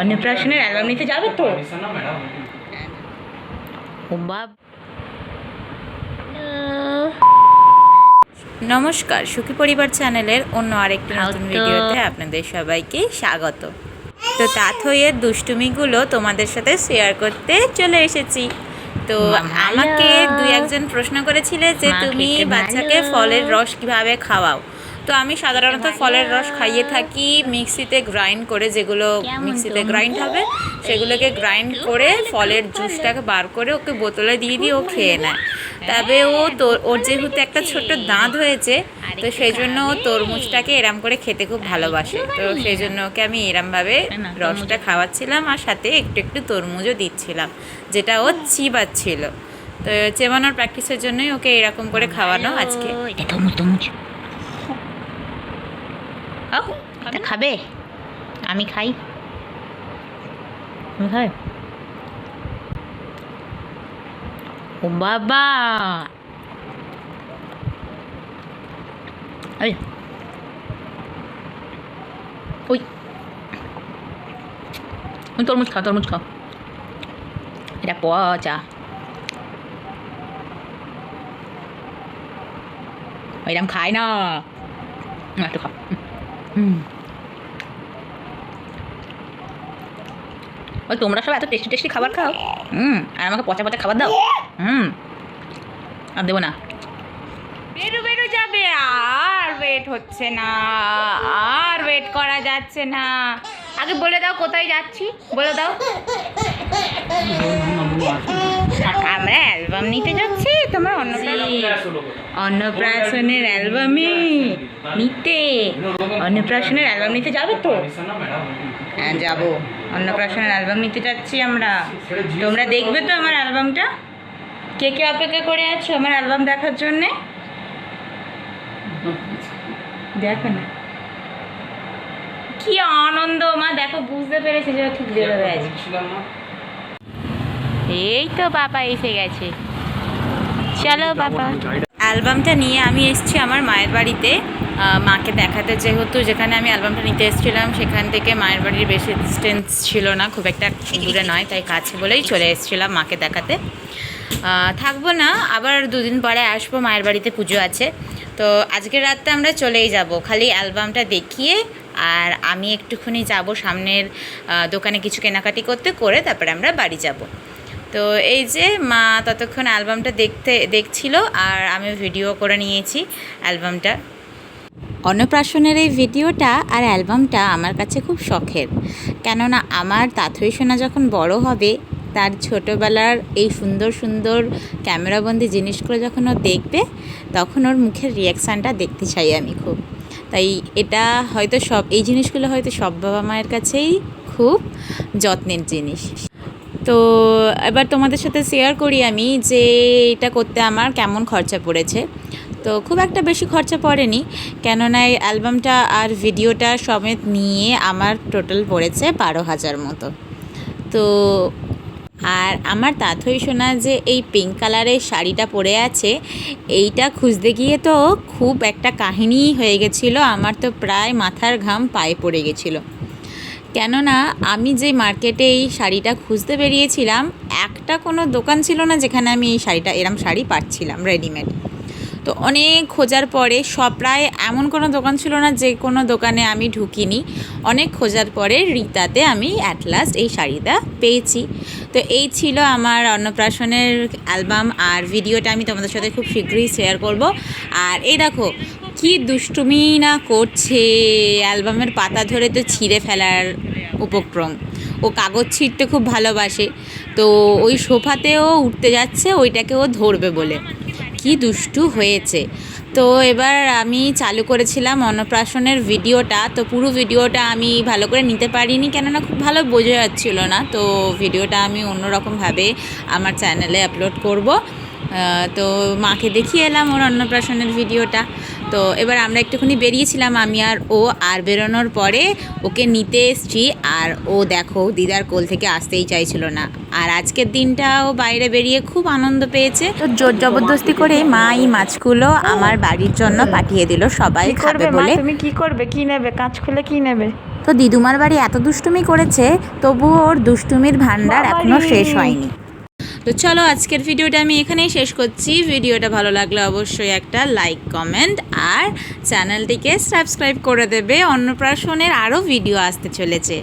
অন্নপ্রাশনের album নিতে যাবে তো? নমস্কার সুখী পরিবার চ্যানেলের অন্য আরেকটি নতুন ভিডিওতে আপনাদের সবাইকে স্বাগত। তো তাথইয়ের দুষ্টুমিগুলো তোমাদের সাথে শেয়ার করতে চলে এসেছি। তো আমাকে দুই একজন প্রশ্ন করেছিলে যে তুমি বাচ্চাকে ফলের রস কীভাবে খাওয়াও? তো আমি সাধারণত ফলের রস খাইয়ে থাকি মিক্সিতে গ্রাইন্ড করে যেগুলো মিক্সিতে গ্রাইন্ড হবে সেগুলোকে গ্রাইন্ড করে ফলের জুসটাকে বার করে ওকে বোতলে দিয়ে দিয়ে ও খেয়ে নেয়। তবে ও তোর ওর যেহেতু একটা ছোট্ট দাঁত হয়েছে তো সেই জন্য ও তরমুজটাকে এরম করে খেতে খুব ভালোবাসে। তো সেই জন্য ওকে আমি এরমভাবে রসটা খাওয়াচ্ছিলাম আর সাথে একটু একটু তরমুজও দিচ্ছিলাম যেটা ও চিবাচ্ছিল। তো চেবানোর প্র্যাকটিসের জন্যই ওকে এরকম করে খাওয়ানো আজকে। এটা তরমুজ তরমুজ ও এটা খাবে আমি খাই আমি খাই ও বাবা ওই ওই ওই তরমুজ খাও তরমুজ খাও এটা পচা ওইরকম খায় না না, একটু খাও হুম ওই তোমরা সব এত টেস্টি টেস্টি খাবার খাও? হুম আর আমাকে পচা পচা খাবার দাও। হুম। আর দেবো না। বেরো বেরো যাবে। আর ওয়েট হচ্ছে না। আর ওয়েট করা যাচ্ছে না। আগে বলে দাও কোথায় যাচ্ছি। বলে দাও। আমরা অ্যালবাম নিতে যাচ্ছি। তোমার অন্নপ্রাশন অন্নপ্রাশনের অ্যালবামে নিতে। অন্নপ্রাশনের অ্যালবাম নিতে যাবে তো? হ্যাঁ যাব। অন্নপ্রাশনের অ্যালবাম নিতে যাচ্ছি আমরা। তোমরা দেখবে তো আমার অ্যালবামটা কে কে অপেক্ষা করে আছো আমার অ্যালবাম দেখার জন্যে? দেখো না। কি আনন্দ, মা, দেখো, বুঝতে পেরেছে যে ঠিক বেরোবে আজ এই তো বাবা এসে গেছে। চলো বাবা। অ্যালবামটা নিয়ে আমি এসেছি আমার মায়ের বাড়িতে। মাকে দেখাতে যেহেতু যেখানে আমি অ্যালবামটা নিতে এসেছিলাম, সেখান থেকে মায়ের বাড়ির বেশি ডিস্টেন্স ছিল না, খুব একটা দূরে নয়, তাই কাছে বলেই চলে এসেছিলাম মাকে দেখাতে। থাকব না, আবার দুদিন পরে আসব, মায়ের বাড়িতে পুজো আছে। তো আজকের রাতটা আমরা চলেই যাব, খালি অ্যালবামটা দেখিয়ে আর আমি একটুখানি যাব সামনের দোকানে কিছু কেনাকাটি করতে, করে তারপরে আমরা বাড়ি যাব। তো এই যে মা ততক্ষণ অ্যালবামটা দেখতে, দেখছিল আর আমি ভিডিও করে নিয়েছি অ্যালবামটা। অন্নপ্রাশনের এই ভিডিওটা আর অ্যালবামটা আমার কাছে খুব শখের। কেননা আমার তাথই সোনা যখন বড় হবে, তার ছোটোবেলার এই সুন্দর সুন্দর ক্যামেরাবন্দি জিনিসগুলো যখন ও দেখবে, তখন ওর মুখের রিয়াকশানটা দেখতে চাই আমি খুব। তাই এটা হয়তো সব, এই জিনিসগুলো হয়তো সব বাবা মায়ের কাছেই খুব যত্নের জিনিস। তো এবার তোমাদের সাথে শেয়ার করি আমি যে এটা করতে আমার কেমন খরচা পড়েছে। তো খুব একটা বেশি খরচা পড়েনি। কেননা এই অ্যালবামটা আর ভিডিওটা সমেত নিয়ে আমার টোটাল পড়েছে বারো হাজার মতো। তো আর আমার তাথই শোনা যে এই পিঙ্ক কালারের শাড়িটা পরে আছে, এইটা খুঁজতে গিয়ে তো খুব একটা কাহিনী হয়ে গেছিল, আমার তো প্রায় মাথার ঘাম পায়ে পড়ে গেছিল। কেননা আমি যে মার্কেটে এই শাড়িটা খুঁজতে বেরিয়েছিলাম, একটা কোনো দোকান ছিল না যেখানে আমি এই শাড়িটা, এরম শাড়ি পাচ্ছিলাম রেডিমেড তো অনেক খোঁজার পরে সব প্রায় এমন কোনো দোকান ছিল না যে কোনো দোকানে আমি ঢুকিনি। অনেক খোঁজার পরে রিতাতে আমি অ্যাট লাস্ট এই শাড়িটা পেয়েছি। তো এই ছিল আমার অন্নপ্রাশনের অ্যালবাম আর ভিডিওটা আমি তোমাদের সাথে খুব শীঘ্রই শেয়ার করব। আর এই দেখো, কি দুষ্টুমি না করছে। অ্যালবামের পাতা ধরে তো ছিঁড়ে ফেলার উপক্রম। ও কাগজ ছিঁড়তে খুব ভালোবাসে। তো ওই সোফাতেও উঠতে যাচ্ছে, ওইটাকে ও ধরবে বলে। কি দুষ্টু হয়েছে। তো এবার আমি চালু করেছিলাম অন্নপ্রাশনের ভিডিওটা। তো পুরো ভিডিওটা আমি ভালো করে নিতে পারিনি কেননা খুব ভালো বোঝা যাচ্ছিল না। তো ভিডিওটা আমি অন্যরকমভাবে আমার চ্যানেলে আপলোড করব। তো মাকে দেখিয়ে এলাম ওর অন্নপ্রাশনের ভিডিওটা। তো এবার আমরা একটুখানি বেরিয়েছিলাম আমি আর ও আর বেরোনোর পরে ওকে নিতে এসছি। আর ও দেখো দিদার কোল থেকে আসতেই চাইছিল না। আর আজকের দিনটা ও বাইরে বেরিয়ে খুব আনন্দ পেয়েছে। তো জোর জবরদস্তি করে মা এই মাছগুলো আমার বাড়ির জন্য পাঠিয়ে দিল সবাই খাবে বলে। তুমি কি করবে? কি নেবে? কাঁচ খুলে কি নেবে? তো দিদুমার বাড়ি এত দুষ্টুমি করেছে তবুও ওর দুষ্টুমির ভান্ডার এখনও শেষ হয়নি। তো চলো আজকের ভিডিওটা আমি এখানেই শেষ করছি। ভিডিওটা ভালো লাগলে অবশ্যই একটা লাইক কমেন্ট আর চ্যানেলটিকে সাবস্ক্রাইব করে দেবে। অন্নপ্রাশনের আরও ভিডিও আসতে চলেছে।